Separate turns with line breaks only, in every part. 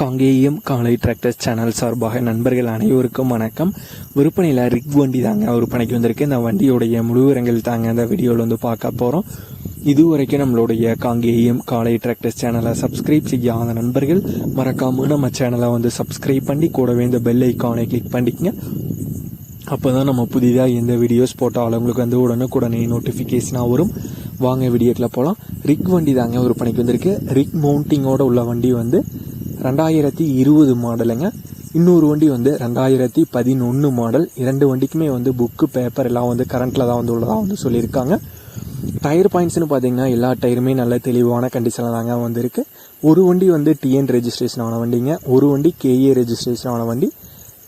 காங்கேயம் காலை tractors channel சார்பாக நண்பர்கள் அனைவருக்கும் வணக்கம். விற்பனையில் ரிக் வண்டி தாங்க விற்பனைக்கு வந்திருக்கு. இந்த வண்டியோடைய முழுவிரங்கள் தாங்க அந்த வீடியோவில் வந்து பார்க்க போகிறோம் இது வரைக்கும் நம்மளுடைய காங்கேயம் காலை டிராக்டர்ஸ் சேனலை சப்ஸ்கிரைப் செய்யாத நண்பர்கள் மறக்காமல் நம்ம சேனலை வந்து சப்ஸ்கிரைப் பண்ணி கூடவே இந்த பெல் ஐக்கானை கிளிக் பண்ணிக்கங்க. அப்போ தான் நம்ம புதிதாக எந்த வீடியோஸ் போட்டாலும் உங்களுக்கு வந்து உடனுக்குடனே நோட்டிஃபிகேஷனாக வரும். வாங்க வீடியோக்கில் போகலாம் ரிக் வண்டி தாங்க விற்பனைக்கு வந்திருக்கு. ரிக் மவுண்டிங்கோட உள்ள வண்டி வந்து ரெண்டாயிரத்தி இருபது மாடலுங்க. இன்னொரு வண்டி வந்து ரெண்டாயிரத்தி பதினொன்று மாடல். இரண்டு வண்டிக்குமே வந்து புக்கு பேப்பர் எல்லாம் வந்து கரண்ட்டில் தான் வந்து உள்ளதாக வந்து சொல்லியிருக்காங்க. டயர் பாயிண்ட்ஸ்னு பார்த்தீங்கன்னா எல்லா டயருமே நல்ல தெளிவான கண்டிஷனில் தாங்க வந்திருக்கு. ஒரு வண்டி வந்து டிஎன் ரெஜிஸ்ட்ரேஷன் ஆன வண்டிங்க. ஒரு வண்டி கேஏ ரெஜிஸ்ட்ரேஷன் ஆன வண்டி.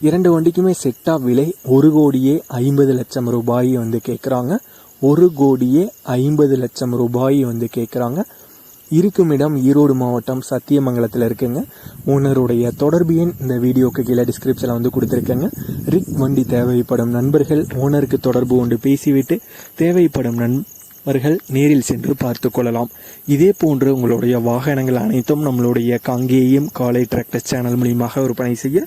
இரண்டு வண்டிக்குமே செட்டாக விலை ஒரு கோடியே ஐம்பது லட்சம் ரூபாய் வந்து கேட்குறாங்க ஒரு கோடியே ஐம்பது லட்சம் ரூபாய் வந்து கேட்குறாங்க இருக்கும் இடம் ஈரோடு மாவட்டம் சத்தியமங்கலத்தில் இருக்குங்க. ஓனருடைய தொடர்பு எண் இந்த வீடியோக்கு கீழே டிஸ்கிரிப்ஷனில் வந்து கொடுத்துருக்கேங்க. ரிக் வண்டி தேவைப்படும் நண்பர்கள் ஓனருக்கு தொடர்பு கொண்டு பேசிவிட்டு தேவைப்படும் நண்பர்கள் நேரில் சென்று பார்த்து கொள்ளலாம். இதே போன்று உங்களுடைய வாகனங்கள் அனைத்தும் நம்மளுடைய காங்கேயம் காலை டிராக்டர் சேனல் மூலியமாக விற்பனை செய்ய